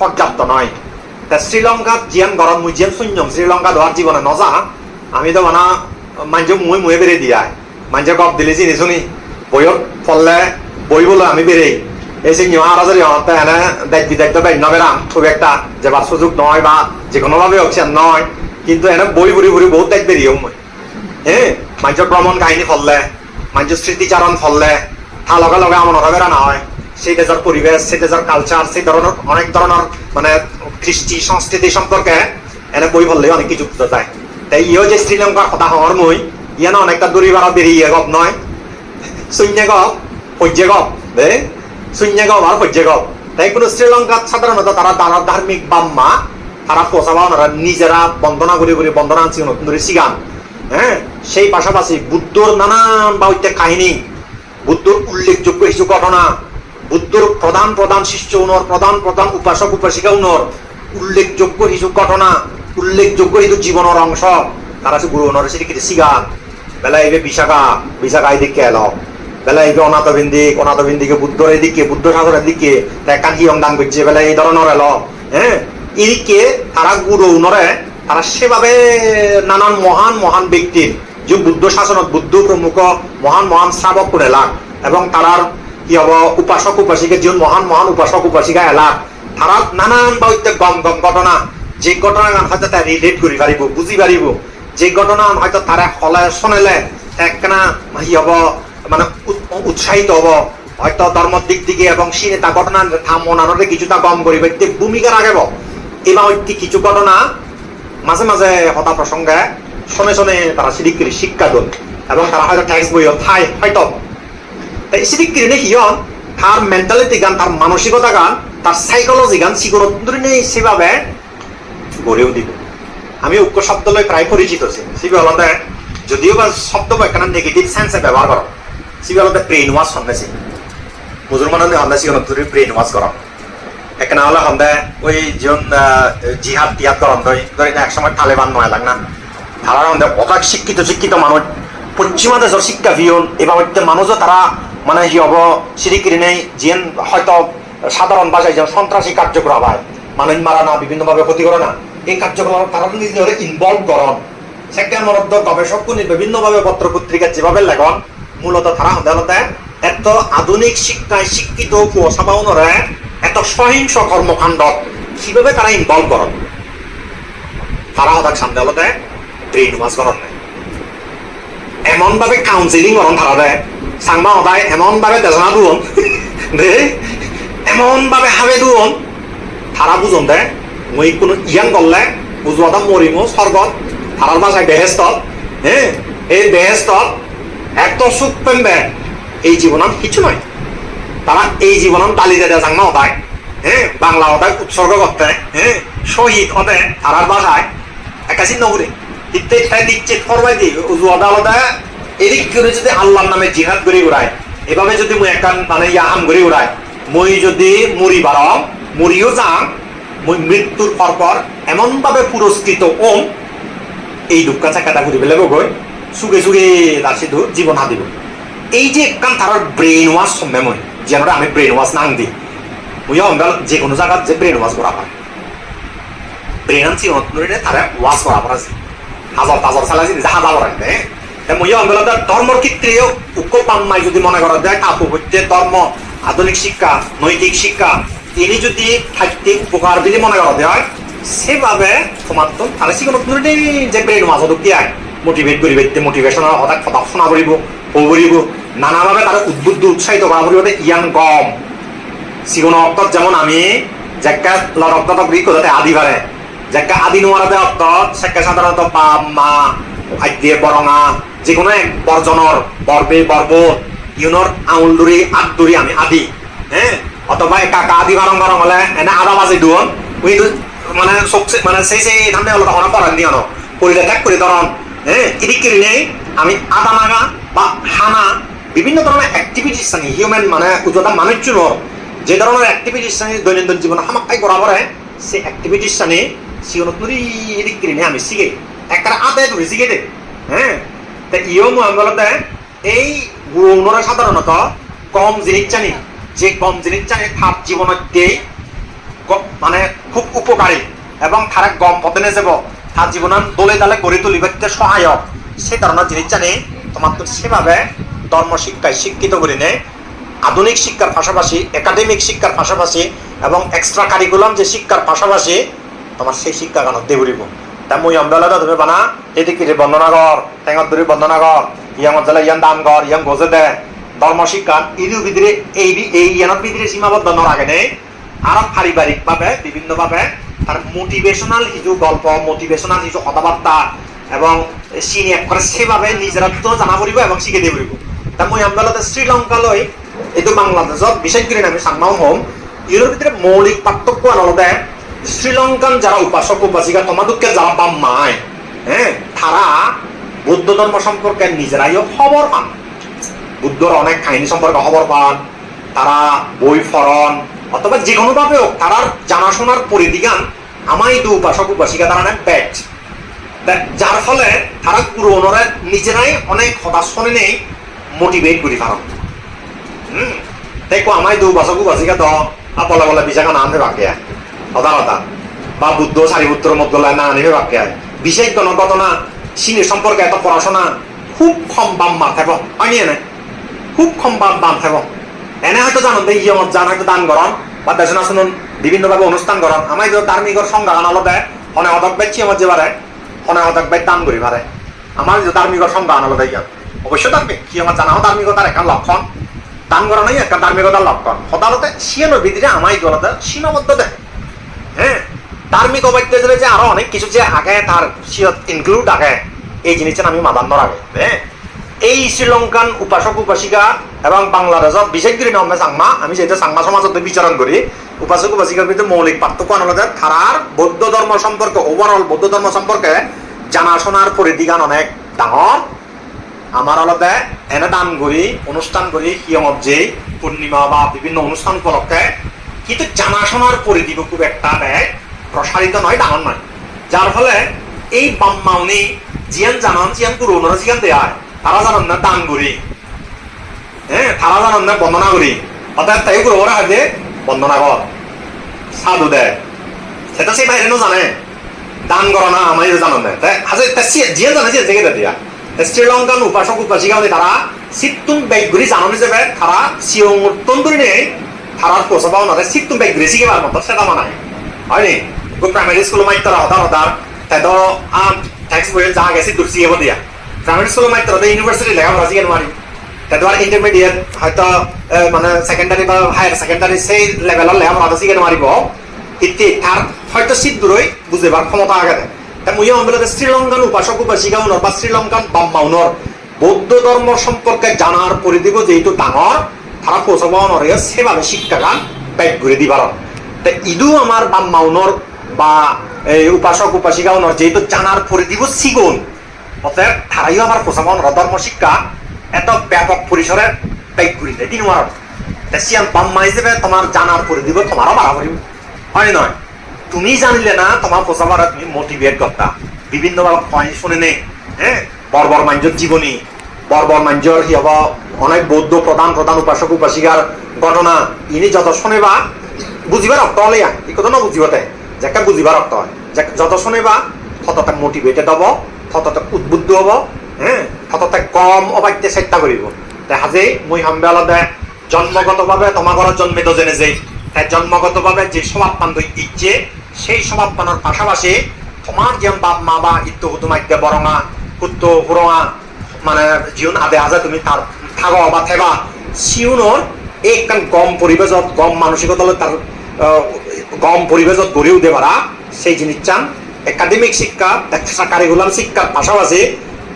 পর্যাপ্ত নয়। তা শ্রীলঙ্কাত জিয়ান গরম মুই জিয়ান শূন্য শ্রীলঙ্কা ধোয়ার জীবনে নজা আমি তো মানে মাঞ্জ মুই মুয়ে বেড়ে দিয়াই মাঞ্জে গপ দিলে চিনি শুনি বইয়ত ফললে বই বলো আমি বেড়েই এই যে নিয়ম আর যদি হতে এনে দায়িত্ব দায়িত্ব দায়িত্ব বেরাম খুব একটা যেবার সুযোগ নয় বা যে কোনো ভাবে হচ্ছে নয় কিন্তু এনে বই ভরি ভরি বহুত দায়িত্ব বেরিয়েও মই। হ্যাঁ মানুষের ভ্রমণ কাহিনী ফললে মানুষের স্মৃতিচারণ ফললে তা লগে লগে আমার হবে না হয় সেই দেশের পরিবেশ সেই দেশের কালচার সেই ধরনের অনেক ধরনের মানে কৃষ্টি সংস্কৃতি সম্পর্কে এনে বই ফললে অনেক কিছু বুঝতে যায়। তাই ইও যে শ্রীলঙ্কার কথা হওয়ার মই ইয়ে না অনেকটা দূরি বাড়া বেরিয়ে গপ নয়। শূন্য গপ পর্যে গপ শূন্য গপ আর পর্যে গপ। তাই কোনো শ্রীলঙ্কার সাধারণত তারা দানা ধার্মিক বাম্মা তারা পোষাবা ওনারা নিজেরা বন্দনা করে করে বন্দনা আনছি নতুন করে শিগান হ্যাঁ সেই পাশাপাশি বুদ্ধর নানান বাউত্যের কাহিনী বুদ্ধর উল্লেখযোগ্য কিছু ঘটনা বুদ্ধর প্রধান প্রধান শিষ্য উনর প্রধান প্রধান উপাসক, উপাসিকা উনর। উল্লেখযোগ্য কিছু ঘটনা, উল্লেখযোগ্য কিছু জীবনের অংশ। তারা সে গুরু উনর, সেটি শিগান বেলা এইবে বিশাখা বিশাখা এদিকে এলো। বেলা এইবে অনাথ বিন্দিক অনাথ বিন্দিকে বুদ্ধর এদিকে বুদ্ধ সাগরের দিকে। তাই কাকি অঙ্গান করছে, বেলা এই ধরনের এলো। হ্যাঁ? এদিকে তারা গুরু উনরে, তারা সেভাবে নানান মহান মহান ব্যক্তির যে বুদ্ধ শাসনত, বুদ্ধ প্রমুখ, মহান মহান শ্রাবক করে এলাক এবং তারার উপাসক উপাসিকা যে মহান মহান উপাসক উপাসিকা এলাক তারা নানান বাউত্যে গম গম ঘটনা, যে ঘটনা হয়তো তারা রিলেট করি পারিব বুঝি পারিব যে ঘটনা হয়তো তারা হলে একখানা হি হব মানে উৎসাহিত হব। হয়তো ধর্মের দিক দিকে এবং সিনে তা ঘটনা মনারে কিছুটা গম করিবে তে ভূমিকা রাখব এবার ঐতি কিছু ঘটনা মাঝে মাঝে হতা প্রসঙ্গে শোনে শোনে তারা শিক্ষা দন এবং তারা হয়তো ট্যাক্স বইও ঠাই, হয়তো তাই সিদিকিরি নে হিয়ন তার মেন্টালিটি গান, তার মানসিকতা গান, তার সাইকোলজি গান সিগরত্তরি নেই সেভাবে গড়েও দিব। আমি উক্ত শব্দ লই প্রায় পরিচিত সিবি হলতে যদিও বা শব্দ একখানা নেগেটিভ সেন্সে ব্যবহার করো সিবি হলতে ব্রেন ওয়াশ সন্দেছি মুসলমানের হন্দা সিগরত্তরি ব্রেন ওয়াশ করা এখানে হলে হন্দে ওই যেমন জিহাদ টিহাদ করন ধরি ধরি না একসময় তালেবান নয় লাগ না তারা হন্দে অনেক শিক্ষিত শিক্ষিত মানুষ পশ্চিমা দেশের শিক্ষা ভিয়ন এবার মানুষও তারা মানে কি হব? সিরিকিরি নেই যেন হয়তো সাধারণ ভাষায় যেমন সন্ত্রাসী কার্যক্রম হয়। মানুষ মারা না, বিভিন্নভাবে ক্ষতি করে না। এই কার্যক্রম তারা নিজের ইনভলভ করন সেখানে মনত গবেষক বিভিন্নভাবে পত্র পত্রিকা যেভাবে লেখন, মূলত তারা হতে এত আধুনিক শিক্ষায় শিক্ষিত উপস্থাপনরে এত সহিংস কর্মকাণ্ড কীভাবে তারা ইনভলভ করেন তারা হঠাৎ সামনে হলতে ব্রেন ওয়াশ করেন নাই। এমন ভাবে কাউন্সিলিং করেন তারা দেয়। সাংমা হতায় এমন ভাবে দেশনা দুন দে, এমন ভাবে হাবে দুন তারা বুঝন দে, মই কোনো ইয়ান করলে বুঝুয়াটা মরিম স্বর্গত তারার বাসায় বেহেস্তত হ্যাঁ এই বেহেস্তত এত সুখ পেমবে এই জীবনাম কিছু নয় তারা এই জীবনাম তালিকা দেওয়া সাংমা হতায় হ্যাঁ বাংলা হতায় উৎসর্গ করতে হ্যাঁ শহীদ হতে তারার বাসায় একাশি ইত্তে ঠাই দিচ্ছে ফরমাই দি, উজু আদালতে এদিক করে যদি আল্লাহর নামে জিহাদ করে উড়ায়। এভাবে যদি মুই একান মানে ইয়াহাম করে উড়ায়। মই যদি মুড়ি বারম মুড়িও যাম মই মৃত্যুর পর পর এমন ভাবে পুরস্কৃত ওম এই দুঃখ চাকাটা ঘুরি পেলে গৈ সুগে সুগে তার সিধু জীবন হাদিব এই যে একখান তার ব্রেন ওয়াশ সম্ভে মই যেন আমি ব্রেন ওয়াশ নাং দি মুই অন্দাল যে কোনো জায়গাত যে ব্রেন ওয়াশ করা পারে ব্রেন আনছি অন্তরে তারা ওয়াশ করা পারে হাজার হাজার চালাইছি হাজার করাইতে মই অন্দোলন ধর্মর ক্ষেত্রে উক্ক পাম্মাই যদি মনে করা যায়। কাপু হচ্ছে ধর্ম, আধুনিক শিক্ষা, নৈতিক শিক্ষা তিনি যদি থাকতে উপকার যদি মনে করা হয় সেভাবে তোমার তো শিখে নতুন যে ব্রেন ঢুকি আয় মোটিভেট করিবে মোটিভেশন হঠাৎ কথা শোনা করিব ও করিব নানাভাবে তারা উদ্বুদ্ধ, উৎসাহিত করা করিব ইয়ান কম। সিগুণ অর্থ যেমন আমি যেকা লরক্ত গ্রী কোথাতে আদি পারে যেকা আদি নোয়ারাতে অর্থ সেকা সাধারণত পাপ মা আদ্যে বরঙা যে কোনো এক বর্জনর বর্বে বর্ব ইউনর আউল দূরি আট দূরি আমি আদি হ্যাঁ অথবা কাকা আদি বারং বারং হলে এনে আদা বাজে দুন উই মানে সবচে মানে সেই সেই ধান্দে হলো তখন পড়ান দিও ন করিলে ত্যাগ করে ধরন হ্যাঁ এদিক করে নেই আমি আদা নাগা বা হানা, বিভিন্ন ধরনের অ্যাক্টিভিটিস আনি হিউম্যান মানে উচ্চতা মানুষ যে ধরনের অ্যাক্টিভিটিস আনি দৈনন্দিন জীবনে হামাকাই করা পরে সেই অ্যাক্টিভিটিস আনি সিওনত নুরি এদিক করে নেই আমি শিখে একটা আদায় ধরে শিখে দে হ্যাঁ তা ইও মঙ্গলতে এই গুণরা সাধারণত কম জিনিস জানি যে কম জিনিস জানি তার জীবনতেই ক- মানে উপকারী এবং তারা গম পথে নিয়ে যাব। তার জীবন দলে দালে গড়ে তুলিবাতে সহায়ক, সে ধরনের জিনিস জানি তোমার তো সেভাবে ধর্ম শিক্ষায় শিক্ষিত করে নেয় আধুনিক শিক্ষার পাশাপাশি একাডেমিক শিক্ষার পাশাপাশি এবং এক্সট্রা কারিকুলাম যে শিক্ষার পাশাপাশি তোমার সেই শিক্ষা গানত দিয়ে ঘুরিব তা মুই অম্বেলাটা তুমি বানা এদিকে যে বন্দনা কর দূরে বন্দনা কর ইয়াং অঞ্চলে ইয়ান দান কর ইয়াং গোজে দে ধর্ম শিক্ষা ইদু ভিতরে এই এই ইয়ানত ভিতরে সীমাবদ্ধ নরাগে নেই আরও পারিবারিক ভাবে বিভিন্ন ভাবে তার মোটিভেশনাল কিছু গল্প মোটিভেশনাল কিছু কথাবার্তা এবং সিনি এক করে সেভাবে নিজেরা তো জানা পড়িব এবং শিখে দিয়ে পড়িব তা মই আমদালতে শ্রীলঙ্কালৈ এইটো বাংলাদেশত বিশেষ করে আমি চাংমাও হম ইউরোর ভিতরে মৌলিক পার্থক্য আলাদা শ্রীলঙ্কান যারা উপাসক, উপাসিকা, তোমাদেরকে যারা বাম্মায় হ্যাঁ তারা বৌদ্ধ ধর্ম সম্পর্কে নিজেরাইও খবর পান। বুদ্ধর অনেক কাহিনী সম্পর্কে খবর পান, তারা বই ফরন, অথবা যে কোনো ভাবে হোক, তারার জানাশোনার পরিধিগান আমাই দু উপাসক, উপাসিকা তারা নেন ব্যাট। যার ফলে তারা গুরু ওনরা নিজেরাই অনেক হতাশ শুনে নেই মোটিভেট করি পারো হুম কো আমাই দু উপাসক, উপাসিকা আর বলে বলে বিশাখা না আনতে হতা বা বুদ্ধ সারিপুত্র মধ্যে না আনিবে বাকি বিশেষ কোনো ঘটনা সিনের সম্পর্কে এত পড়াশোনা খুব কম বাম মার থাকো হয়নি এনে? খুব কম বাম বাম থাকো এনে হয়তো জানো দেই ইয়ে জান হয়তো দান করন বা দেশনা শুনুন বিভিন্নভাবে অনুষ্ঠান করন আমাই তো ধার্মিকর সংজ্ঞা আনালো দেয় অনেক অদক বেচছি আমার যে বারে অনেক অদক বেচ দান করি বারে আমার যে ধার্মিকর সংজ্ঞা আনালো দেয় অবশ্যই থাকবে কি আমার জানাও ধার্মিকতার একটা লক্ষণ। দান করা নাই একটা ধার্মিকতার লক্ষণ। সদালতে শিয়ানোর ভিতরে আমাই দলতে সীমাবদ্ধ দেয় ধার্মিক অবাধ্য হিসেবে যে আরও অনেক কিছু যে আগে তার ইনক্লুড আগে, এই জিনিসটা আমি আগে হ্যাঁ? এই শ্রীলঙ্কান উপাসক, উপাসিকা এবং বাংলাদেশত বিশেষ করে নমে সাংমা আমি যেহেতু সাংমা সমাজত বিচারণ করি, উপাসক, উপাসিকার ভিতরে মৌলিক পার্থক্য আনলে তারার বৌদ্ধ ধর্ম সম্পর্কে ওভারঅল বৌদ্ধ ধর্ম সম্পর্কে জানাশোনার পরিধিগান অনেক ডাঙর আমার আলাদা এনে দান করি অনুষ্ঠান করি হিয়মত যে পূর্ণিমা বা বিভিন্ন অনুষ্ঠান উপলক্ষে কিন্তু জানাশোনার পরিধি খুব একটা দেয় প্রসারিত নয় ডাঙর নয়। যার ফলে এই বাম্মাউনি জিয়ান জানান, জিয়ান গুরু ওনারা জিয়ান দেয়া হয় তারা জানান না দান করি। হ্যাঁ তারা জানান না বন্দনা করি। অর্থাৎ তাই গুরু ওরা হাতে বন্দনা কর। সাধু দেয় সেটা সেই বাইরে জানে। দান করো না আমায় জানান না তাই হাজে জিয়ান জানে যে জেগে দিয়া। শ্রীলঙ্কান উপাসক, উপাসিকা হলে তারা সিত্তুম বেগগুলি জানানো যাবে তারা সিয়ং তন্দুরি নেই তারার পোষাবাও না সিত্তুম বেগগুলি শিখে মতো সেটা মানায়। হয়নি প্রাইমারি স্কুল মাইত তারা হতার হতার তাই তো ট্যাক্স বইয়ের যা গেছে দূর শিখে দিয়া প্রাইমারি স্কুল মাইত তারা ইউনিভার্সিটি লেখাপড়া শিখে মারি তাই তোমার ইন্টারমিডিয়েট হয়তো আহ, মানে সেকেন্ডারি বা হায়ার সেকেন্ডারি সেই লেভেলের লেখাপড়া শিখে মারিব ইতি হয়তো শীত দূরই বুঝেবার ক্ষমতা আগে দেয় মুই অম্বলতে শ্রীলঙ্কান উপাসক উপাসিকা উনর বা শ্রীলঙ্কান বাম্মা উনর বৌদ্ধ ধর্ম সম্পর্কে জানার পরিধিব যেহেতু ডাঙর তারা পৌঁছাব নরে সেভাবে শিক্ষাগান ব্যাগ করে দিবার তা ইদু আমার বাম্মা উনর বা, এই উপাসক উপাসিকা উনর যেহেতু জানার পরিধিব সিগুন অতএব তারাইও আমার নর ধর্ম শিক্ষা এত ব্যাপক পরিসরে ব্যাগ করে দেয় তিন মার সিয়ান বাম্মা হিসেবে তোমার জানার পরিধিব তোমারও বাড়া পড়িব হয় নয় তুমি জানিলে না তোমার প্রচার তুমি মোটিভেট করতা বিভিন্ন পয়েন্ট শুনে নে? হ্যাঁ বর্বর মাঞ্জর জীবনী বর্বর মাঞ্জর কি হব অনেক বৌদ্ধ প্রধান প্রধান উপাসক উপাসিকার ঘটনা। ইনি যত শুনেবা বুঝিবার হলে এই কথা না বুঝিবতে যাকে বুঝিবার অর্থ হয়। যত শুনেবা, ততটা মোটিভেটেড হব, ততটা উদ্বুদ্ধ হব হ্যাঁ ততটা কম অবাধ্যে চেষ্টা দেখা যে মই হামবেলাতে জন্মগতভাবে ঘৰত জন্মিত জেনে যে তাই জন্মগতভাবে যে পান ইচ্ছে, সেই পানোর পাশাপাশি তোমার যেমন বাপ, মা বা ইত্য হুতুমাইতে বরঙা কুত্ত হুরঙা মানে জীবন আদে আজে তুমি তার থাক বা থেবা সিউনৰ এই গম পরিবেশত গম মানসিকতা তার গম পরিবেশত গড়ে উঠে পারা সেই জিনিস চান। একাডেমিক শিক্ষা একটা কারিকুলাম শিক্ষার পাশাপাশি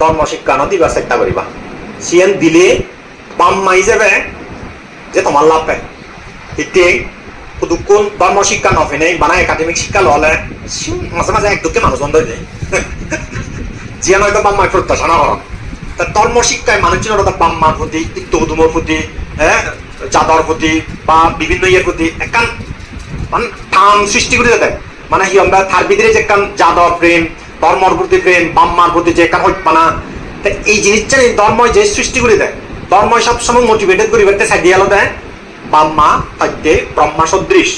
ধর্ম শিক্ষা ন দিবার চেষ্টা করিবা। সিএন দিলে বাম্মা হিসেবে যে তোমার লাভ পায়। এতিয়া শুধু কোন ধর্ম শিক্ষা নফেনে মানে একাডেমিক শিক্ষা ললে মাঝে মাঝে এক দুঃখে মানুষ বন্ধ হয়ে যায় যিয়ে নয়তো বাম্মায় প্রত্যাশা না করো তা ধর্ম শিক্ষায় মানুষজনের ওটা বাম্মার প্রতি উদুমর প্রতি হ্যাঁ জাদর প্রতি বা বিভিন্ন ইয়ের প্রতি একান মানে টান সৃষ্টি করে মানে কি আমরা তার ভিতরে যে একান জাদর প্রেম, ধর্মর প্রতি প্রেম, বাম্মার প্রতি যে একান হইপানা তা এই জিনিসটা যে সৃষ্টি করে দেয়। ধর্ম সবসময় মোটিভেটেড করি বেড়তে সাইডিয়ালো দেয়। বাম্মা হইতে ব্রহ্মা সদৃশ।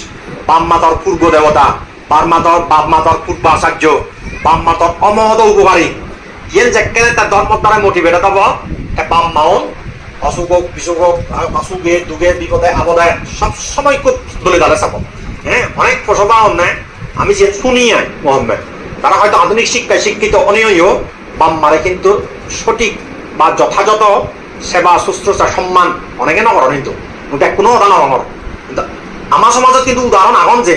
বাম্মা তার পূর্ব দেবতা বার মাতর বাপ মাতর পূর্বাচার্য বাম মাতর অমহদ উপকারী। ইয়েন যেকেনে তার ধর্ম দ্বারা মোটিভেট হব, তা বাম মাউন অসুখ, বিসুখ, অসুখে দুগে বিপদে, আপদে সব সময় খুব দলে দালে চাব। হ্যাঁ অনেক প্রসবা অন্যায় আমি যে শুনি আই, মোহাম্মদ। তারা হয়তো আধুনিক শিক্ষায় শিক্ষিত অনিয়ও বাম মারে কিন্তু সঠিক বা যথাযথ সেবা, শুশ্রূষা, সম্মান অনেকে নকর কিন্তু। ওটা কোনো নকর কিন্তু আমার সমাজত কিন্তু উদাহরণ আগন যে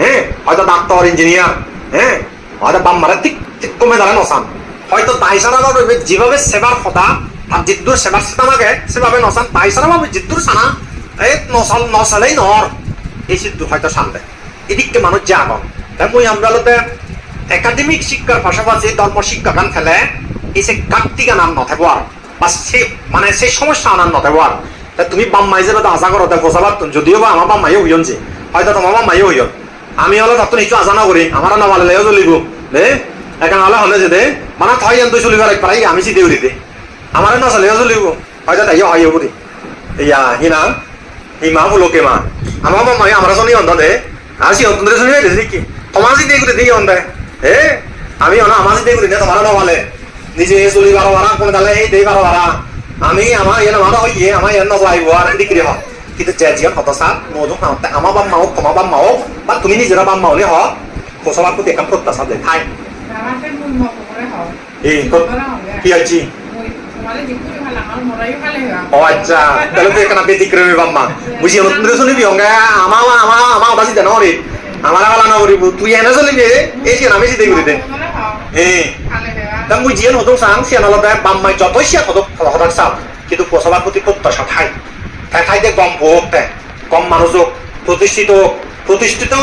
হ্যাঁ হয়তো ডাক্তার ইঞ্জিনিয়ার হ্যাঁ হয়তো বাম মারে ঠিক ঠিক কমে দাঁড়ায় নসান হয়তো তাই বা যেভাবে সেবার কথা আর জিদ্দুর সেবার সেটা লাগে সেভাবে নসান তাই ছাড়া বা জিদ্দুর সানা, এই নসাল নসালেই নর এই সিদ্ধু হয়তো সানবে এদিককে মানুষ যে আগন তাই মই আমরা একাডেমিক শিক্ষার পাশাপাশি ধর্ম শিক্ষা গান ফেলে এই সে গাত্তিকা নাম নথাকো আর। বা সে মানে সেই সমস্যা আনার নথাকো আর। তা তুমি বাম্মাই যে আশা করো তা বোঝাবার যদিও বা আমার বাম্মাইও হইয়ন যে। হয়তো তোমার বাম্মাইও হইয়ন। আমি হলে তাত নিচু আজানা করি আমার নামালে লেও চলিব দে, একান হলে হলে যে দে মানে থই আন তুই চলিবার এক পারাই আমি চিঠি উড়ি দে। আমার না চলেও চলিব হয়তো তাইও হয় বুড়ি ইয়া হিনা হিমা ফুলকে মা আমার মামাই আমরা শুনি অন্ধ দে আর সি অন্তরে শুনি রে কি তোমার যদি এগুলো দিই অন্ধে এ আমি অনা আমার যদি এগুলো তোমার নমালে নিজে চলি বারো বারা কোন দালে এই দেই বারো বারা আমি আমার ইয়ে আমার হই আমার ইয়ে নজাইব আর দিকরি হ কিন্তু যে জিয়া কত সা মধু আমার বাম মাও তোমার বাম মাও বা তুমি নিজেরা বাম মাও নে হ কোসবার প্রতি একাম প্রত্যাশা দে খাই. এই কি আছে ও আচ্ছা তাহলে তো এখানে ব্যতিক্রমী বাম্মা বুঝি নতুন করে শুনিবি অঙ্গা দেন আমার আলা না করিব তুই এনে চলিবি এই যে আমি সিধে করে দে হ্যাঁ তা সাং সিয়ান আলাদা বাম্মাই কত হঠাৎ চাও কিন্তু প্রসবার প্রতি প্রত্যাশা ঠাই তাই ঠাইতে কম ভোগ কম মানুষ হোক প্রতিষ্ঠিত হোক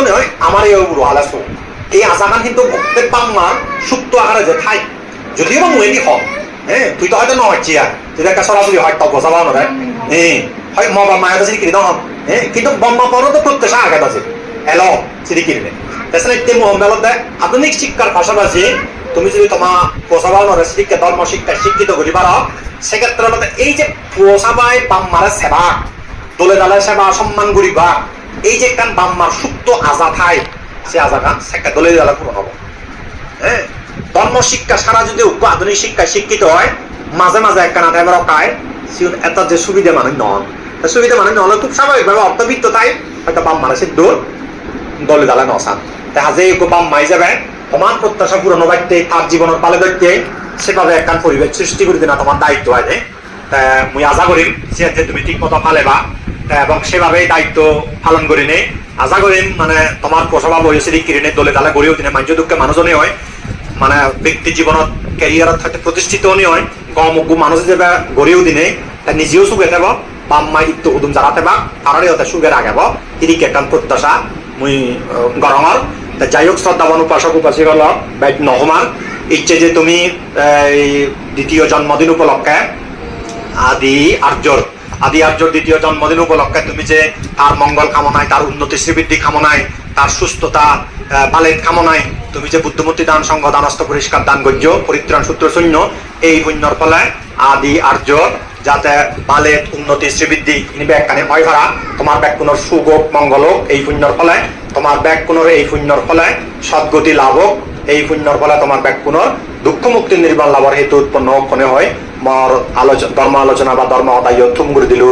নয় আমার এই বুড়ো আলাসো এই কিন্তু প্রত্যেক বাম্মার সুপ্ত আকারে যে ঠাই যদিও বা মুয়েনি হক হ্যাঁ তুই হয়তো নয় চিয়া তুই একটা সরাসরি হয় তক বসাবা না হ্যাঁ হয় ম বাম্মা এটা সিরি কিনে নহম হ্যাঁ কিন্তু বাম্মা পরও তো প্রত্যাশা আঘাত আছে এলো সিরি কিনে তাছাড়া এতে মোহাম্মদ আধুনিক শিক্ষার পাশাপাশি তুমি যদি তোমার পোষাবা নরে শিক্ষা ধর্ম শিক্ষা শিক্ষিত করি পারো সেক্ষেত্রে এই যে পোষাবাই বাম্মারে সেবা দলে দলে সেবা সম্মান করিবা এই যে একটা বাম্মার সুপ্ত আজা ঠাই সে আজাটা সেটা দলে দলে হ্যাঁ ধর্ম শিক্ষা সারা যদি আধুনিক শিক্ষায় শিক্ষিত হয়, মাঝে মাঝে একখানা টাইম রকায়, সিউন এত যে সুবিধা মানুষ নন। সুবিধা মানুষ নহলে খুব স্বাভাবিকভাবে অর্থবিত্ত তাই হয়তো বাম মানে সে দূর দলে দালে নসান তা হাজে একো বাম মাই যাবে সমান প্রত্যাশা পূরণ বাড়তে তার জীবনের পালে দেখতে সেভাবে একখান পরিবেশ সৃষ্টি করে দিনা তোমার দায়িত্ব আছে তা মুই আশা করিম যে তুমি ঠিক মতো পালেবা। এবং সেভাবে দায়িত্ব পালন করি নে। আশা করিম মানে তোমার প্রসবা বয়সের কিরিনে দলে দালে গড়িও দিনে মাঞ্জ দুঃখে মানুষজনে হয়। মানে ব্যক্তি জীৱনত কেৰিয়াৰত হয়তো প্ৰতিষ্ঠিত হয়, গম গু মানুহ যেতিয়া গঢ়িও দিনে নিজেও চুগে থাকব বাম মাই ইত্য উদুম জারাতে বা তারারে হতে সুগে রাখাব তিরিক একান প্রত্যাশা মুই তা যাই হোক শ্রদ্ধাবান উপাসক উপাসিকল বাইট নহমার ইচ্ছে যে তুমি দ্বিতীয় জন্মদিন উপলক্ষে, আদি আর্যর আদি আর্যর দ্বিতীয় জন্মদিন উপলক্ষে তুমি যে তার মঙ্গল কামনায় তার উন্নতি শ্রীবৃদ্ধি কামনায় তার সুস্থতা বালের কামনায় তুমি যে বুদ্ধমূর্তি দান সংঘ দানস্থ পরিষ্কার দান গজ্য পরিত্রাণ সূত্র শূন্য, এই পুণ্যর ফলে আদি আর্য যাতে বালের উন্নতি, শ্রীবৃদ্ধি ব্যাগখানে হয় ভাড়া তোমার ব্যাগ কোনো সুখ হোক মঙ্গল এই পুণ্যর ফলে, তোমার ব্যাগ কোনোর এই পুণ্যর ফলে সদ্গতি লাভ হোক এই পুণ্যর ফলে তোমার ব্যাগ পুনর দুঃখ মুক্তি নির্বাণ লাভর হেতু উৎপন্ন কোনে হয়। মর আলোচনা ধর্ম আলোচনা বা ধর্ম অদায় করে দিল।